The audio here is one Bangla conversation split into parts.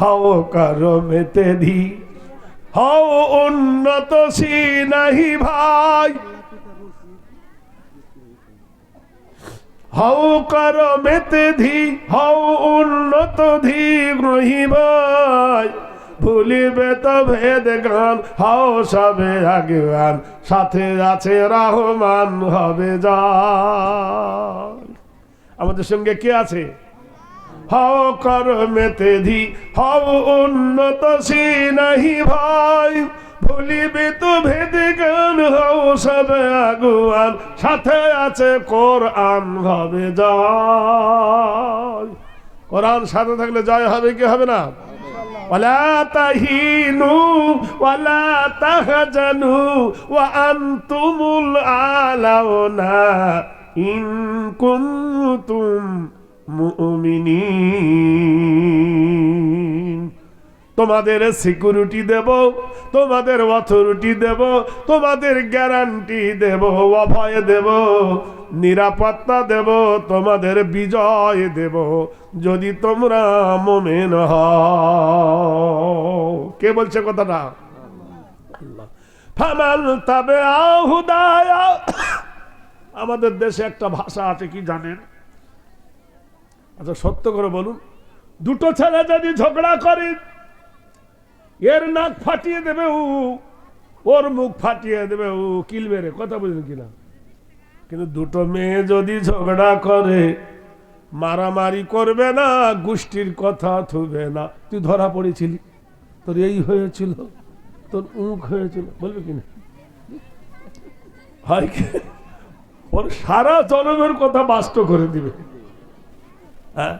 হও করমেতে ধি হও উন্নত সি নাহি ভাই। হও করমেতে ধি হও উন্নত ধি গ্রহী ভাই। ভুলিবে তো ভেদ গান, হও সবে আগেওয়ান সাথে আছে রহমান হবে যা আমাদের সঙ্গে কে আছে? হও কর্মেতে ধি হও উন্নত নাহি ভাই ভুলিবে তো ভেদে গান হও সবে আগুয়ান সাথে আছে কোরআন হবে জয় কোরআন সাথে থাকলে জয় হবে কি হবে না ولا تهينوا ولا تهجنوا وأنتم الأعلون إن كنتم তোমাদের সিকিউরিটি দেব, তোমাদের অথরিটি দেব, তোমাদের গ্যারান্টি দেব, অভয় দেব, নিরাপত্তা দেব, তোমাদের বিজয় দেব। যদি তোমরা মোমেন কে বলছে কথাটা। ফামাল তাবে আমাদের দেশে একটা ভাষা আছে, কি জানেন? আচ্ছা সত্য করে বলুন। দুটো ছেলে যদি ঝগড়া করে, এর নাক ফাটিয়ে দেবে ও ওর মুখ ফাটিয়ে দেবে ও কিল মেরে, কথা বুঝলেন কিনা? কিন্তু দুটো মেয়ে যদি ঝগড়া করে, মারামারি করবে না, গোষ্ঠীর কথা থুবে না। তুই ধরা পড়েছিলি, তোর এই হয়েছিল, তোর মুখ হয়েছিল, বলবে কিনা? হয়? ওর সারা জনমের কথা বাস্ত করে দিবে। হ্যাঁ?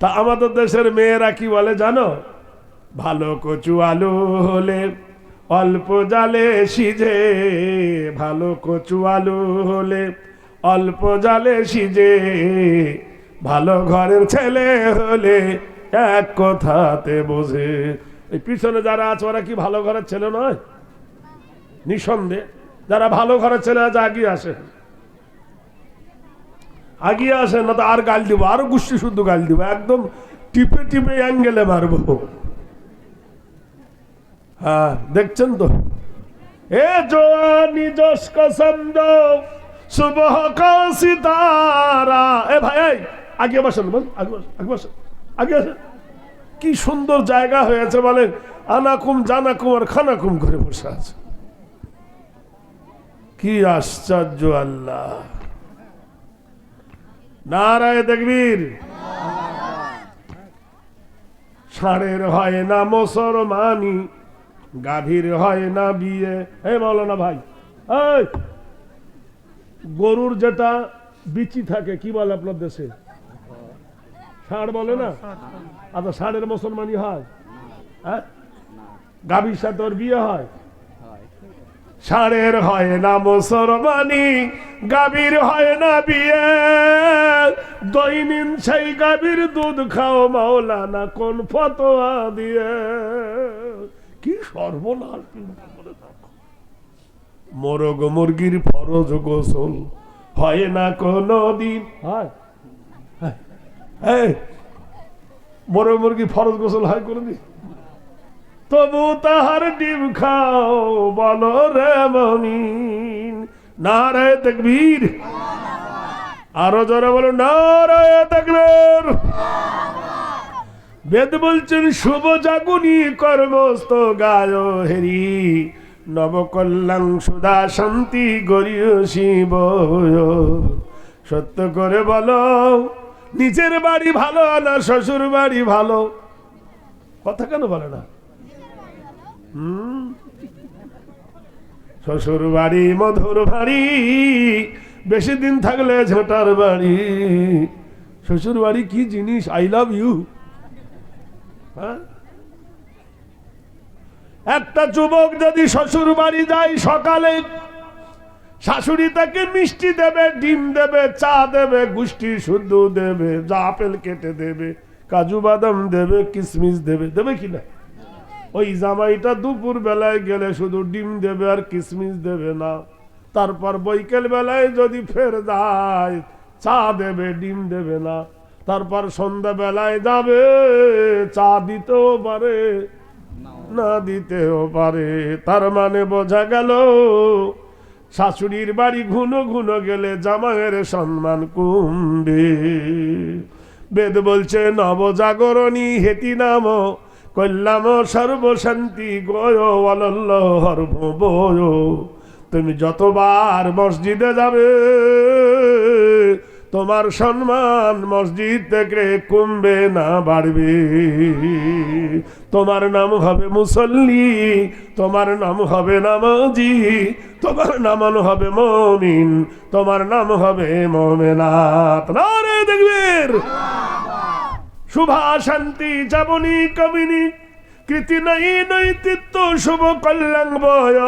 তা আমাদের দেশের মেয়েরা কি বলে জানো? ভালো কচু আলু হলে অল্প জালে সিজে, ভালো কচু আলু হলে অল্প জালে সিজে, ভালো ঘরের ছেলে হলে এক কথাতে বোঝে। এই পিছনে যারা আছে, ওরা কি ভালো ঘরের ছেলে নয়? নিঃসন্দেহে। যারা ভালো ঘরের ছেলে আছে, আগিয়ে আসে। আগিয়ে আসেন না তো আর গাল দিব, আরও গোষ্ঠী শুদ্ধ গাল দিব, একদম টিপে টিপে অ্যাঙ্গেলে মারবো। হ্যাঁ দেখছেন তো? এ জোয়ানি জস কসম সুবহ এ ভাই আগে বসেন, বল আগে বসেন আগে আগে কি সুন্দর জায়গা হয়েছে বলেন, আনাকুম জানাকুম আর খানাকুম করে বসে আছে। কি আশ্চর্য আল্লাহ। নারায় দেখবীর ষাঁড়ের হয় না মুসলমানি গাভীর হয় না বিয়ে। বলো না ভাই, এই, গরুর যেটা বিচি থাকে, কি বলে আপনার দেশে? ষাঁড় বলে না? আচ্ছা ষাঁড়ের মুসলমানি হয়। হ্যাঁ? গাভীর সাথে ওর বিয়ে হয়। ষাঁড়ের হয় না মুসলমানি গাভীর হয় না বিয়ে দৈনিন সেই গাভীর দুধ খাও মাওলানা কোন ফতোয়া দিয়ে। কি সর্বনাশ মোরগ মুরগির ফরজ গোসল হয় না কোনো দিন হয়। মোরগ মুরগি ফরজ গোসল হয় কোনোদিন? তবু তাহার ডিম খাও, বলো রে মমিন। নারায় তকবীর। আরও জোরে বলো নারায় তকবীর। বেদ বলছেন, শুভ জাগুনি কর্মস্ত গায় হেরি। নবকল্যাণ সুদা শান্তি গরিয় শিব সত্য করে বলো, নিজের বাড়ি ভালো না শ্বশুর বাড়ি ভালো? কথা কেন বলে না? শ্বশুর বাড়ি, মধুর বাড়ি, বেশি দিন থাকলে ঝোটার বাড়ি। শ্বশুর বাড়ি কি জিনিস? আই লাভ ইউ একটা যুবক যদি শ্বশুর বাড়ি যায় সকালে, শাশুড়ি তাকে মিষ্টি দেবে, ডিম দেবে, চা দেবে, গুষ্টি শুদ্ধ দেবে, যা আপেল কেটে দেবে, কাজু বাদাম দেবে কিশমিশ দেবে দেবে কিনা ওই জামাইটা দুপুর বেলায় গেলে শুধু ডিম দেবে আর কিসমিস দেবে না। তারপর বৈকাল বেলায় যদি ফের যায়, চা দেবে, ডিম দেবে না। তারপর সন্ধ্যাবেলায় যাবে, চা দিতেও পারে, না দিতেও পারে। তার মানে বোঝা গেল, শাশুড়ির বাড়ি ঘুনো ঘুনো গেলে জামাইয়ের সম্মান কমবে বেদ বলছে নবজাগরণী হেতি নাম কল্যাম সর্বশান্তি বয়। তুমি যতবার মসজিদে যাবে, তোমার সম্মান মসজিদ থেকে কমবে না বাড়বে। তোমার নাম হবে মুসল্লি, তোমার নাম হবে নামাজি, তোমার নাম হবে মমিন, তোমার নাম হবে মমেনাথ না রে দেখবেন শুভা শান্তি যাবনি কবিনী কৃতি নাই নৈতিত্ব শুভ কল্যাণ বয়।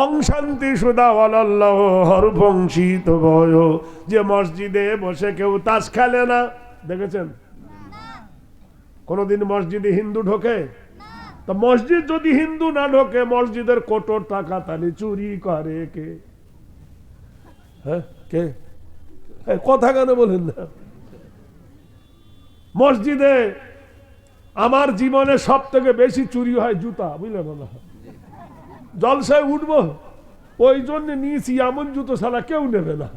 অং শান্তি সুদা অল্লাহ হর বংশিত বয়। যে মসজিদে বসে কেউ তাস খেলে না। দেখেছেন? কোনদিন মসজিদে হিন্দু ঢোকে? তো মসজিদ যদি হিন্দু না ঢোকে, মসজিদের কোটর টাকা তাহলে চুরি করে কে? হ্যাঁ কে? এই কথা কেন বলেন না? মসজিদে আমার জীবনে সব থেকে বেশি চুরি হয় জুতা বুঝলেন না জলসায় উঠবো, ওই জন্য নিয়েছি এমন জুতো ছাড়া কেউ নেবে না।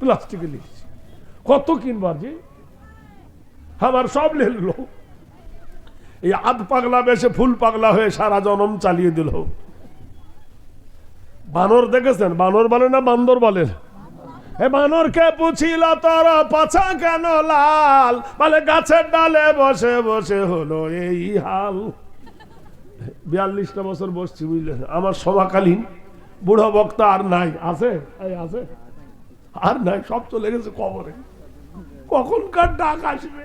প্লাস্টিকে নিয়েছি। কত কিনবার যে আমার সব লেলো এই আধ পাগলা বেশে ফুল পাগলা হয়ে সারা জনম চালিয়ে দিল। বানর দেখেছেন? বানর বলে না, বান্দর বলেন এ বানরকে পুছিল তোর পাছা কেন লাল? বলে, গাছের ডালে বসে বসে হলো এই হাল। বিয়াল্লিশটা বছর বসছি বুঝলেন আমার সভাকালীন বুড়ো বক্তা আর নাই। আছে? আছে? আর নাই, সব চলে গেছে কবরে। কখনকার ডাক আসবে?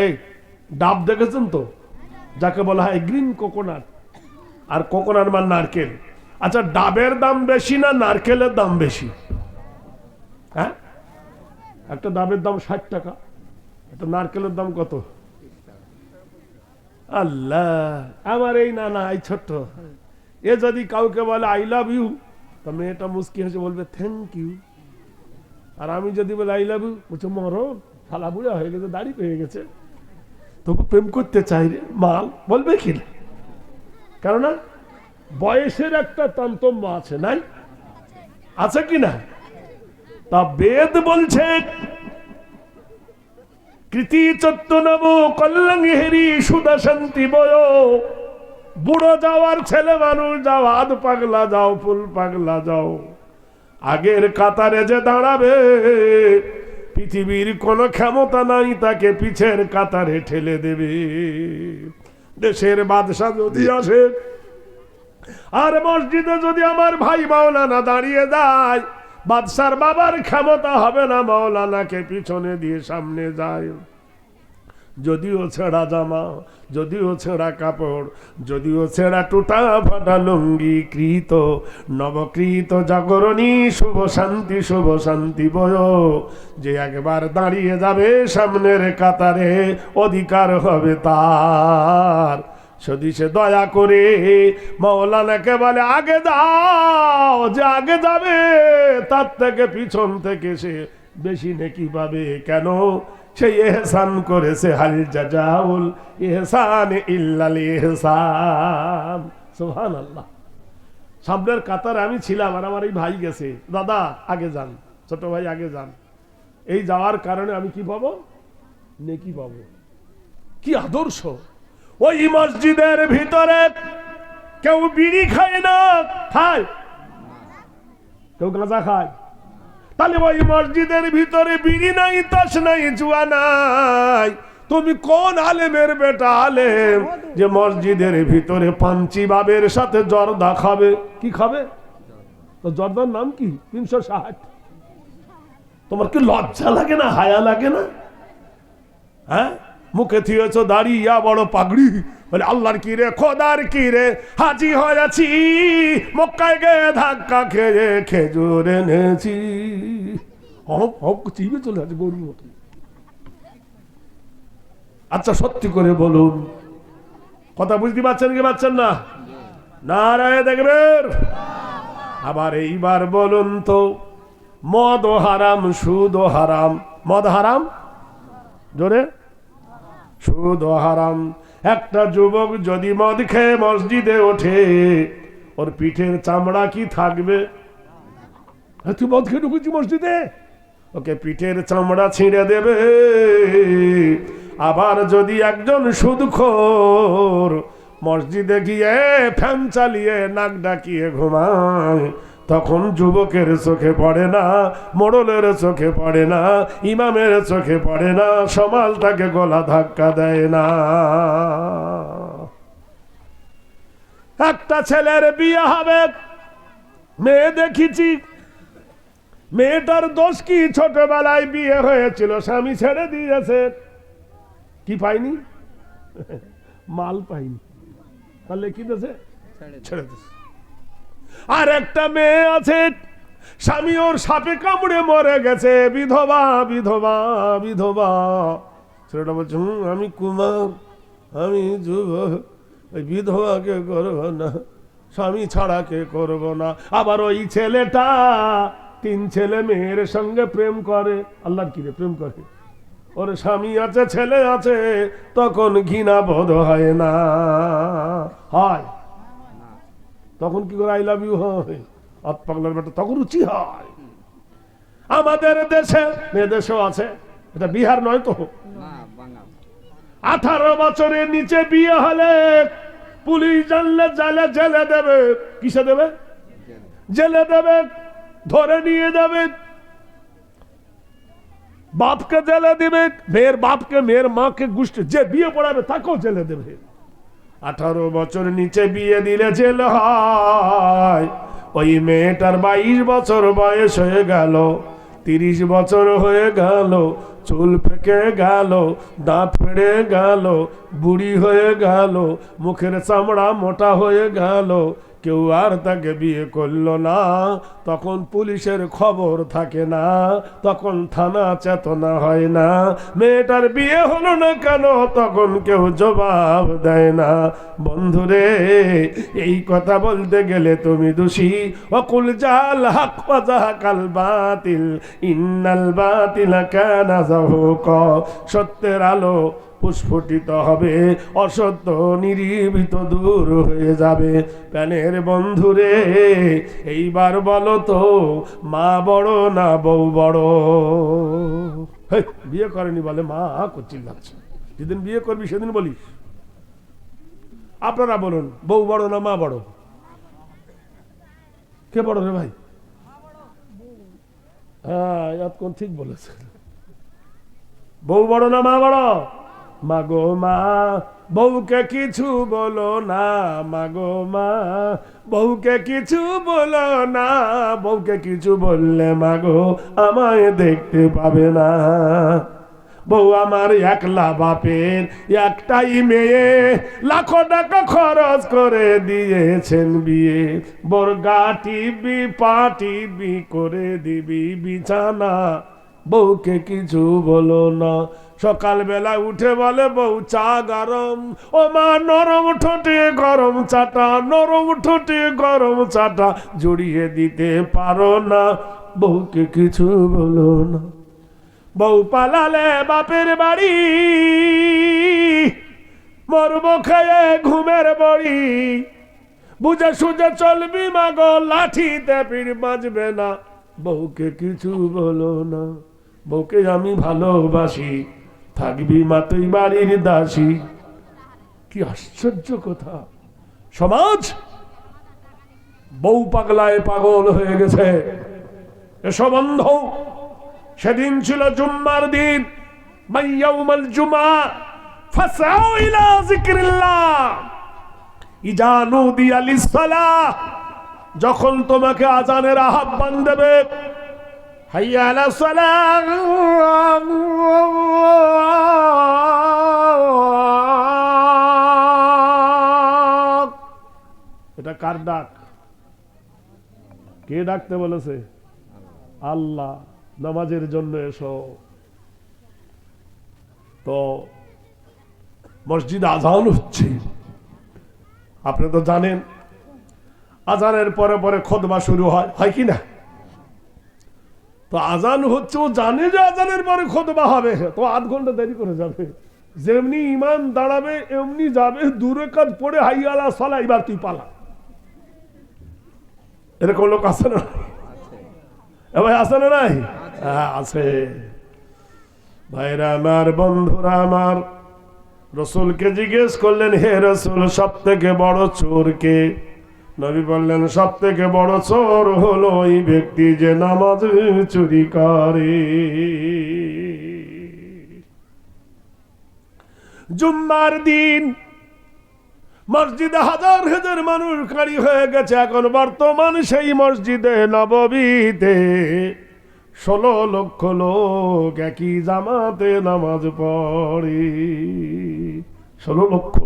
এই, ডাব দেখেছেন তো? যাকে বলা হয় গ্রিন কোকোনাট। আর কোকোনাট মানে নারকেল। আচ্ছা ডাবের দাম বেশি না নারকেলের দাম বেশি? হ্যাঁ? একটা ডাবের দাম ষাট টাকা, একটা নারকেলের দাম কত? আল্লাহ, আমার এই না না এই ছোট্ট। এ যদি কাউকে বলে আই লাভ ইউ তা মেয়েটা মুস্কি হেসে বলবে থ্যাংক ইউ আর আমি যদি বলে আই লাভ ইউ বলছে, মরো ফালা বুড়া হয়ে গেছে, দাড়ি পেয়ে গেছে। তবু প্রেম করতে চাই রে, মাল। বলবে কি না? কেননা বয়সের একটা তান্তম্য আছে নাই? আছে কি না? তা বেদ বলছে কৃতি চত্ব নব কল্যাণ হেরি সুদা শান্তি বয়। বুড়ো যাওয়ার ছেলে মানুষ যাও আধ পাগলা যাও ফুল পাগলা যাও। আগের কাতারে যে দাঁড়াবে পৃথিবীর কোনো ক্ষমতা নাই তাকে পিছের কাতারে ঠেলে দেবে। দেশের বাদশাহ যদি আসে আর মসজিদে যদি আমার ভাই মাওলানা দাঁড়িয়ে যায়, বাদশার বাবার ক্ষমতা হবে না, মাওলানাকে পিছনে দিয়ে সামনে যায়। যদিও ছেঁড়া জামা, যদিও ছেঁড়া কাপড়, যদিও ছেঁড়া টুটা ফাটা লুঙ্গি কৃত, নবকৃত জাগরণী, শুভ শান্তি শুভ শান্তি বয়। যে একবার দাঁড়িয়ে যাবে সামনের কাতারে, অধিকার হবে তার। যদি সে দয়া করে মৌলানাকে বলে, আগে দাও, যে আগে যাবে, তার থেকে পিছন থেকে সে বেশি নেকি পাবে। কেন? সে এহসান করেছে, হাল জাজাউল এহসান ইল্লাল এহসান। সুবহান আল্লাহ সামনের কাতারে আমি ছিলাম আর আমার এই ভাই গেছে। দাদা, আগে যান, ছোট ভাই, আগে যান। এই যাওয়ার কারণে আমি কি পাবো? নেকি পাবো। কি আদর্শ! ওই মসজিদের ভিতরে কেউ বিড়ি খায় না, খায়। কেউ গাঁজা খায়। তাহলে ওই মসজিদের ভিতরে বিড়ি নাই, তাস নাই, জুয়া নাই। তুমি কোন আলেমের বেটা আলেম যে মসজিদের ভিতরে পাঞ্চি বাবের সাথে জর্দা খাবে? কি খাবে? তো জর্দার নাম কি? তিনশো ষাট। তোমার কি লজ্জা লাগে না, হায়া লাগে না? হ্যাঁ? মুখে থিয়েছ দাঁড়িয়া, বড় পাগড়ি। বলে, আল্লাহর কি রে খোদার কি রে হাজি হয়েছি। মক্কায় গে ধাক্কা খেয়ে খেজুর এনেছি। হপ হপ চিবে চলে আছে গরুর মতো। আচ্ছা সত্যি করে বলুন, কথা বুঝতে পারছেন কি পারছেন না? নারায় দেখবেন আবার এইবার বলুন তো, মদ হারাম, সুদ হারাম। মদ হারাম? জোরে। সুদ হারাম একটা যুবক যদি মদ খেয়ে মসজিদে ওঠে, ওর পিঠের চামড়া কি থাকবে? তুই মদ খেয়ে ঢুকেছি মসজিদে? ওকে পিঠের চামড়া ছিঁড়ে দেবে। আবার যদি একজন সুদখোর মসজিদে গিয়ে ফ্যান চালিয়ে নাক ডাকিয়ে ঘুমায় তখন যুবকের চোখে পড়ে না মোড়লের চোখে পড়ে না ইমামের চোখে পড়ে না সমাল তাকে গলা ধাক্কা দেয় না। একটা ছেলের বিয়ে হবে মেয়ে দেখেছি। মেয়েটার দোষ কি? ছোটবেলায় বিয়ে হয়েছিল স্বামী ছেড়ে দিয়েছে। কি পাইনি? মাল পাইনি। তাহলে কি দেছে ছেড়ে দিয়েছে। আর একটা মেয়ে আছে। স্বামী ওর সাপে কামড়ে মরে গেছে। বিধবা বিধবা বিধবা। ছেলেটা বলছে, হুম, আমি কুমার, আমি যুব। ওই বিধবাকে করব না, স্বামী ছাড়া কে করব না। আবার ওই ছেলেটা তিন ছেলে মেয়ের সঙ্গে প্রেম করে। আল্লাহর কিরে, প্রেম করে? ওর স্বামী আছে, ছেলে আছে, তখন ঘৃণা বোধ হয় না। হয় তখন কি করে আই লাভ ইউ হয় পাগলার বেটা তখন রুচি হয়। আমাদের দেশে দেশেও আছে, এটা বিহার নয় তো? আঠারো বছরের নিচে বিয়ে হলে পুলিশ জানলে জালে জেলে দেবে। কিসে দেবে? জেলে দেবে, ধরে নিয়ে যাবে। বাপকে জেলে দিবে, মেয়ের বাপকে, মেয়ের মাকে গুষ্টি যে বিয়ে পড়াবে, তাকেও জেলে দেবে। আঠারো বছর নিচে বিয়ে দিলে জেল হয়। ওই মেয়েটার বাইশ বছর বয়স হয়ে গেল, তিরিশ বছর হয়ে গেল, চুল ফেঁকে গেল, দাঁত ফেড়ে গেল, বুড়ি হয়ে গেল, মুখের চামড়া মোটা হয়ে গেল কেউ আর তাকে বিয়ে করল না। তখন পুলিশের খবর থাকে না। তখন থানা চেতনা হয় না। মেয়েটার বিয়ে হলো না কেন? তখন কেউ জবাব দেয় না। বন্ধুরে, এই কথা বলতে গেলে তুমি দোষী। অকুল জাল হাক কাল বাতিল। ইন্নাল বাতিল কানা সত্যের আলো পুষ্ফটিত হবে, অসত্য, নিরীবিত দূর হয়ে যাবে। প্যানের বন্ধুরে, এইবার বলো তো, মা বড় না বউ বড়? বিয়ে করেনি বলে মা করছিল লাগছে যেদিন বিয়ে করবি সেদিন বলিস আপনারা বলুন, বউ বড় না মা বড়? কে বড় রে ভাই? হ্যাঁ ঠিক বলেছে বউ বড় না মা বড়? মাগো মা, বউকে কিছু বলো না মাগো মা, বউকে কিছু বলো না, বউকে কিছু বললে মাগো আমায় দেখতে পাবে না। বউ আমার একলা বাপের, একটাই মেয়ে, লাখো টাকা খরচ করে দিয়েছেন বিয়ে। বোরগা টিভি, পা টিভি করে দিবি বিছানা। বউকে কিছু বলো না। সকালবেলা উঠে বলে, বউ, চা গরম। ও মা, নরম ঠোঁটে গরম চাটা, নরম ঠোঁটে গরম চাটা, জড়িয়ে দিতে পারো না। বউকে কিছু বলো না। বউ পালালে বাপের বাড়ি, মরব খেয়ে ঘুমের বড়ি। বুঝে সুঝে চলবি মাগো লাঠিতে পিড় বাজবে না। বউকে কিছু বলো না। বউকে আমি ভালোবাসি, থাকবি মা তুই বাড়ির দাসী। কি আশ্চর্য কথা। সমাজ, বউ পাগলায় পাগল হয়ে গেছে। এসব অন্ধ সেদিন ছিল জুম্মার দিন। যখন তোমাকে আজানের আহ্বান দেবে হাইয়া আলা সালাহ এটা কার ডাক? কে ডাকতে বলেছে? আল্লাহ, নামাজের জন্য এসো। তো, মসজিদ আজান হচ্ছে। আপনি তো জানেন, আজানের পরে পরে খোদবা শুরু হয় হয় কি না? তো আজান হচ্ছে ও জানে যে আজানের পরে খোদবা হবে। তো আধ ঘণ্টা দেরি করে যাবে। যেমনি ইমান দাঁড়াবে এমনি যাবে দূরে কাজ পড়ে হাইয়ালা সলা এবার তুই পালা। এরকম লোক আছে না ভাই আছে না নাই? হ্যাঁ, আছে। ভাইরা আমার বন্ধুরা আমার রসুলকে জিজ্ঞেস করলেন হে রসুল সব থেকে বড় চোর কে? নবী বললেন সব থেকে বড় চোর হলো ওই ব্যক্তি যে নামাজ চুরি করে। জুম্মার দিন মসজিদে হাজার হাজার মানুষ কারি হয়ে গেছে, এখন বর্তমান সেই মসজিদে, নববীতে ষোলো লক্ষ লোক একই জামাতে নামাজ পড়ে। ষোলো লক্ষ।